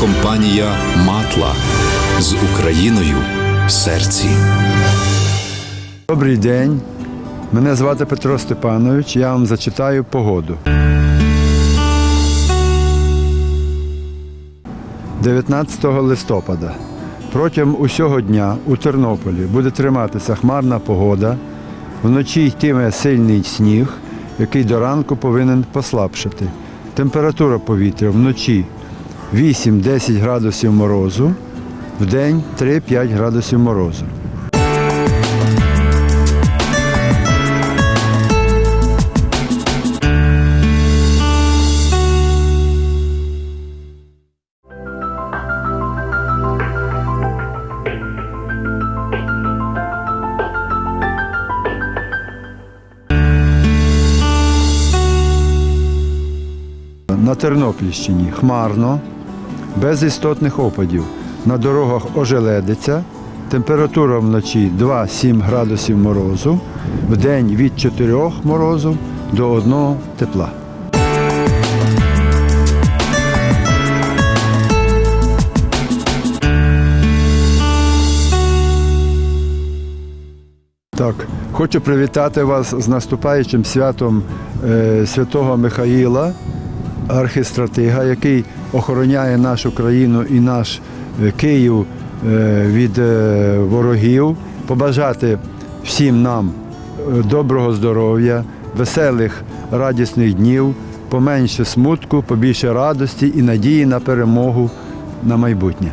компанія Матла з Україною в серці. Добрий день. Мене звати Петро Степанович. Я вам зачитаю погоду. 19 листопада. Протягом усього дня у Тернополі буде триматися хмарна погода. Вночі йтиме сильний сніг, який до ранку повинен послабшати. Температура повітря вночі 8-10 градусів морозу, вдень 3-5 градусів морозу. На Тернопільщині хмарно, без істотних опадів. На дорогах ожеледиться. Температура вночі 2-7 градусів морозу, в день від 4 морозу до 1 тепла. Так, хочу привітати вас з наступаючим святом е, святого Михаїла, архістратига, який охороняє нашу країну і наш е, Київ е, від е, ворогів. Побажати всім нам доброго здоров'я, веселих, радісних днів, поменше смутку, побільше радості і надії на перемогу на майбутнє.